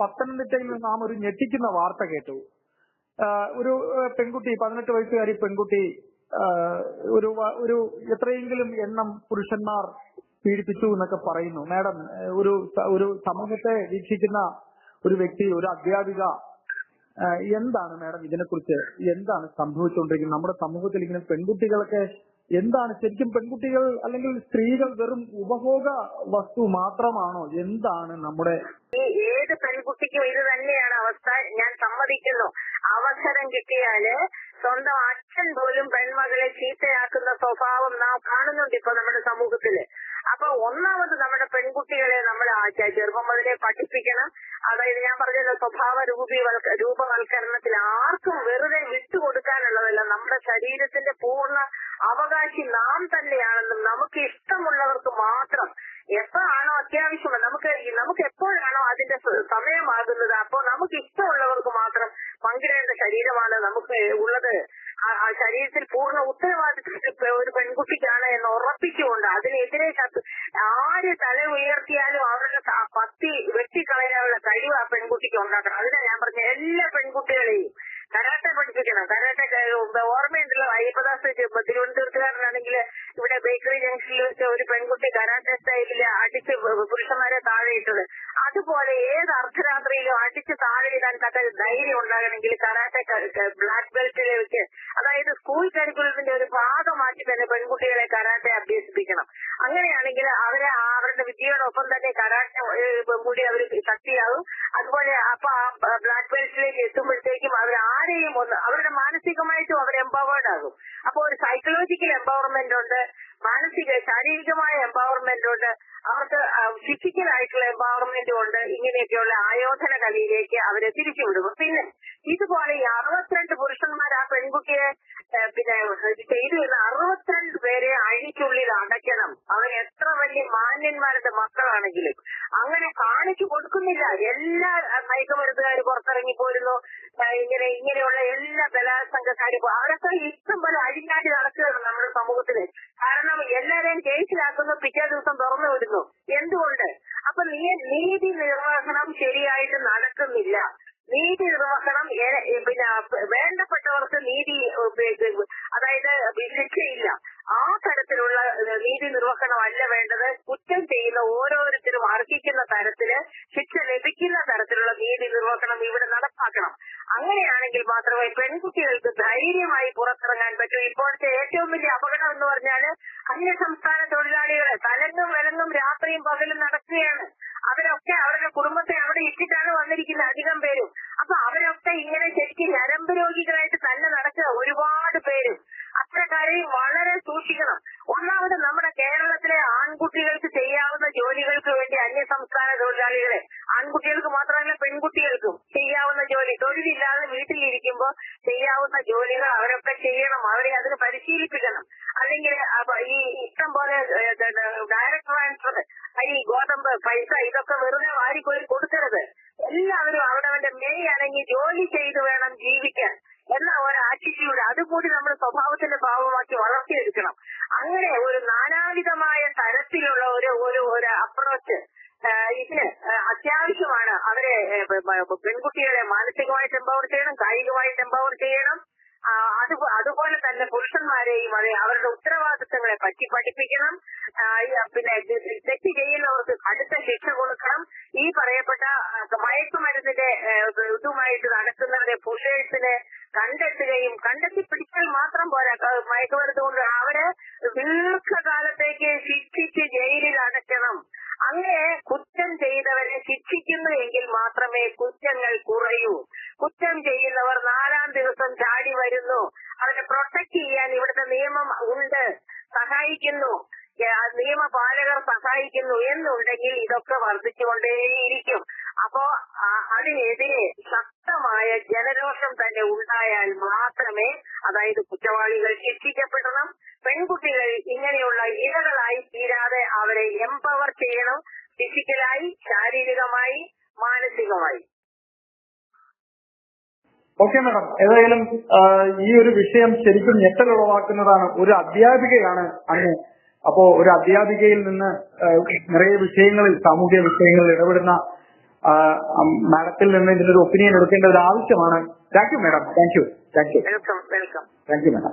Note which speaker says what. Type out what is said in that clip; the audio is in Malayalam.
Speaker 1: പത്തനംതിട്ടയിൽ നിന്ന് നാം ഒരു ഞെട്ടിക്കുന്ന വാർത്ത കേട്ടു. ഒരു പെൺകുട്ടി പതിനെട്ട് വയസ്സുകാരി പെൺകുട്ടി ഒരു ഒരു എത്രയെങ്കിലും എണ്ണം പുരുഷന്മാർ പീഡിപ്പിച്ചു എന്നൊക്കെ പറയുന്നു. മാഡം ഒരു ഒരു സമൂഹത്തെ വീക്ഷിക്കുന്ന ഒരു വ്യക്തി ഒരു അധ്യാപിക എന്താണ് മാഡം ഇതിനെക്കുറിച്ച്? എന്താണ് സംഭവിച്ചുകൊണ്ടിരിക്കുന്നത്? നമ്മുടെ സമൂഹത്തിൽ ഇങ്ങനെ പെൺകുട്ടികളൊക്കെ എന്താണ് ശരിക്കും പെൺകുട്ടികൾ അല്ലെങ്കിൽ സ്ത്രീകൾ വെറും ഉപഭോഗ വസ്തു മാത്രമാണോ? എന്താണ് നമ്മുടെ
Speaker 2: ഏത് പെൺകുട്ടിക്കും ഇത് തന്നെയാണ് അവസ്ഥ. ഞാൻ സമ്മതിക്കുന്നു. അവസരം കിട്ടിയാൽ സ്വന്തം അച്ഛൻ പോലും പെൺമകളെ ചീത്തയാക്കുന്ന സ്വഭാവം നാം കാണുന്നുണ്ട് ഇപ്പൊ നമ്മുടെ സമൂഹത്തിൽ. അപ്പൊ ഒന്നാമത് നമ്മുടെ പെൺകുട്ടികളെ നമ്മൾ ചെറുപ്പം മുതലേ പഠിപ്പിക്കണം. അതായത് ഞാൻ പറഞ്ഞല്ലോ സ്വഭാവ രൂപീവൽക്ക രൂപവൽക്കരണത്തിൽ ആർക്കും വെറുതെ ശരീരത്തിന്റെ പൂർണ അവകാശി നാം തന്നെയാണെന്നും നമുക്ക് ഇഷ്ടമുള്ളവർക്ക് മാത്രം എപ്പോഴാണോ അത്യാവശ്യം നമുക്ക് നമുക്ക് എപ്പോഴാണോ അതിന്റെ സമയമാകുന്നത് അപ്പോൾ നമുക്ക് ഇഷ്ടമുള്ളവർക്ക് മാത്രം പങ്കിടേണ്ട ശരീരമാണ് നമുക്ക് ഉള്ളത്. ആ ശരീരത്തിൽ പൂർണ ഉത്തരവാദിത്വം ഒരു പെൺകുട്ടിക്കാണ് എന്ന് ഉറപ്പിച്ചുകൊണ്ട് അതിനെതിരെ ആര് തല ഉയർത്തിയാലും അവരുടെ പത്തി വെട്ടിക്കളയാനുള്ള കഴിവ് ആ പെൺകുട്ടിക്ക് ഉണ്ടാക്കണം. അതിനാ ഞാൻ പറഞ്ഞ എല്ലാ പെൺകുട്ടികളെയും കരാട്ടെ പഠിപ്പിക്കണം. കരാട്ടെ ചെ- തിരുവനന്തപുരത്തുകാരനാണെങ്കിൽ ഇവിടെ ബേക്കറി ജംഗ്ഷനിൽ വെച്ച് ഒരു പെൺകുട്ടി കരാട്ടെ സ്റ്റൈലിൽ അടിച്ച് പുരുഷന്മാരെ താഴെ ഇട്ടത്. അതുപോലെ ഏത് അർദ്ധരാത്രിയിലും അടിച്ച് താഴെ ഇടാൻ തക്ക ധൈര്യം ഉണ്ടാകണമെങ്കിൽ കരാട്ടെ ബ്ലാക്ക് ബെൽറ്റിൽ വെച്ച് അതായത് സ്കൂൾ കരിക്കുലത്തിന്റെ ഒരു ഭാഗമാക്കി തന്നെ പെൺകുട്ടികളെ കരാട്ടെ അഭ്യസിപ്പിക്കണം. അങ്ങനെയാണെങ്കിൽ അവരെ അവരുടെ വിദ്യയോടൊപ്പം തന്നെ കരാട്ടെ കൂടി അവർ ശക്തിയാകും. അതുപോലെ അപ്പൊ ആ ബ്ലാക്ക് ബെൽറ്റിലേക്ക് എത്തുമ്പോഴത്തേക്കും അവർ മാനസികമായിട്ടും അവർ അപ്പോൾ അപ്പൊ ഒരു സൈക്കോളജിക്കൽ എംപവർമെന്റ് ഉണ്ട് മാനസിക ശാരീരികമായ എംപവർമെന്റ് ഉണ്ട് അവർക്ക് ഫിസിക്കൽ ആയിട്ടുള്ള എംപവർമെന്റും ഉണ്ട് ഇങ്ങനെയൊക്കെയുള്ള ആയോധന കലയിലേക്ക് അവരെ തിരിച്ചുവിടും പിന്നെ ഇതുപോലെ ഈ അറുപത്തിരണ്ട് പുരുഷന്മാർ ആ പെൺകുട്ടിയെ പിന്നെ ചെയ്തു വരുന്ന അറുപത്തിരണ്ട് പേരെ അഴിക്കുള്ളിൽ അടയ്ക്കണം. അവരെത്ര വലിയ മാന്യന്മാരുടെ മക്കളാണെങ്കിലും അങ്ങനെ കാണിച്ചു കൊടുക്കുന്നില്ല. എല്ലാ മയക്കുമരുന്നുകാർ പുറത്തിറങ്ങി പോരുന്നു. ഇങ്ങനെ ഇങ്ങനെയുള്ള എല്ലാ ബലാത്സംഗക്കാരും അവരൊക്കെ ഇഷ്ടം പോലെ അഴിഞ്ഞാടി നടക്കുകയാണ് നമ്മുടെ സമൂഹത്തിൽ കാരണം എല്ലാവരെയും കേസിലാക്കുന്നു പിറ്റേ ദിവസം തുറന്നു വിടുന്നു. എന്തുകൊണ്ട്? അപ്പൊ നീ നീതി നിർവഹണം ശരിയായിട്ട് നടക്കുന്നില്ല. നീതി നിർവഹണം പിന്നെ വേണ്ടപ്പെട്ടവർക്ക് നീതി ഏ, അതായത് ശിക്ഷയില്ല ആ തരത്തിലുള്ള ഏ, നീതി നിർവഹണമല്ല വേണ്ടത്. കുറ്റം ചെയ്യുന്ന ഓരോരുത്തരും അർഹിക്കുന്ന തരത്തിൽ ശിക്ഷ ലഭിക്കുന്ന തരത്തിലുള്ള നീതി നിർവഹണം ഇവിടെ നടപ്പാക്കണം. അങ്ങനെയാണെങ്കിൽ മാത്രമേ പെൺകുട്ടികൾക്ക് ധൈര്യമായി പുറത്തിറങ്ങാൻ പറ്റൂ. ഇപ്പോഴത്തെ ഏറ്റവും വലിയ അപകടം എന്ന് പറഞ്ഞാൽ അന്യ സംസ്ഥാന തൊഴിലാളികളെ തലങ്ങും വിലങ്ങും രാത്രിയും പകലും നടക്കുകയാണ്. അവരൊക്കെ അവരുടെ കുടുംബത്തെ അവിടെ ഇട്ടിട്ടാണ് വന്നിരിക്കുന്നത് അധികം പേരും അപ്പൊ അവരൊക്കെ ഇങ്ങനെ ശരിക്കും ഞരമ്പ് രോഗികളായിട്ട് തന്നെ നടക്കുക ഒരുപാട് പേരും അത്തരക്കാരെയും വളരെ സൂക്ഷിക്കണം. ഒന്നാമത് നമ്മുടെ കേരളത്തിലെ ആൺകുട്ടികൾക്ക് ചെയ്യാവുന്ന ജോലികൾക്ക് വേണ്ടി അന്യ സംസ്ഥാന തൊഴിലാളികളെ ആൺകുട്ടികൾക്ക് മാത്രമല്ല പെൺകുട്ടികൾക്കും ചെയ്യാവുന്ന ജോലി തൊഴിലില്ലാതെ വീട്ടിലിരിക്കുമ്പോൾ ചെയ്യാവുന്ന ജോലികൾ അവരൊക്കെ ചെയ്യണം അവരെ അതിന് പരിശീലിപ്പിക്കണം. അല്ലെങ്കിൽ ഈ ഇഷ്ടം പോലെ ഡയറക്ട് ട്രാൻസ്ഫർ ഈ ഗോതമ്പ് പൈസ ഇതൊക്കെ വെറുതെ വാരിക്കോരി കൊടുക്കരുത്. എല്ലാവരും അവിടെ അവന്റെ മെയ് അടങ്ങി ജോലി ചെയ്ത് വേണം ജീവിക്കാൻ. എന്ന ഒരു ആറ്റിറ്റ്യൂഡ് നമ്മുടെ സ്വഭാവത്തിന്റെ ഭാവമാക്കി വളർത്തിയെടുക്കണം. അങ്ങനെ ഒരു നാനാവിധമായ തരത്തിലുള്ള ഒരു ഒരു ഒരു അപ്രോച്ച് ഇതിന് അത്യാവശ്യമാണ് അവരെ പെൺകുട്ടികളെ മാനസികമായിട്ട് എംപവർ ചെയ്യണം കായികമായിട്ട് എംപവർ ചെയ്യണം. അത് അതുപോലെ തന്നെ പുരുഷന്മാരെയും അതെ അവരുടെ ഉത്തരവാദിത്തങ്ങളെ പറ്റി പഠിപ്പിക്കണം. പിന്നെ തെറ്റ് ചെയ്യുന്നവർക്ക് അടുത്ത ശിക്ഷ കൊടുക്കണം. ഈ പറയപ്പെട്ട കുറ്റങ്ങൾ കുറയൂ. കുറ്റം ചെയ്യുന്നവർ നാലാം ദിവസം ചാടി വരുന്നു. അവരെ പ്രൊട്ടക്ട് ചെയ്യാൻ ഇവിടുത്തെ നിയമം ഉണ്ട്. സഹായിക്കുന്നു. നിയമപാലകർ സഹായിക്കുന്നു എന്നുണ്ടെങ്കിൽ ഇതൊക്കെ വർദ്ധിച്ചുകൊണ്ടേയിരിക്കും. അപ്പോ അതിനെതിരെ ശക്തമായ ജനരോഷം തന്നെ ഉണ്ടായാൽ മാത്രമേ അതായത് കുറ്റവാളികൾ ശിക്ഷിക്കപ്പെടണം. പെൺകുട്ടികൾ ഇങ്ങനെയുള്ള ഇരകളായി തീരാതെ അവരെ എംപവർ ചെയ്യണം. ഫിസിക്കലായി ശാരീരികമായി മാനസികമായി.
Speaker 1: Okay madam. ഏതായാലും ഈ ഒരു വിഷയം ശരിക്കും ഞെട്ടൽ ഉളവാക്കുന്നതാണ് ഒരു അധ്യാപികയാണ് അങ്ങ്. അപ്പോ ഒരു അധ്യാപികയിൽ നിന്ന് നിറയെ വിഷയങ്ങളിൽ സാമൂഹ്യ വിഷയങ്ങളിൽ ഇടപെടുന്ന മാഡത്തിൽ നിന്ന് ഇതിനൊരു ഒപ്പീനിയൻ എടുക്കേണ്ട ഒരു ആവശ്യമാണ് thank you madam thank you thank you thank you madam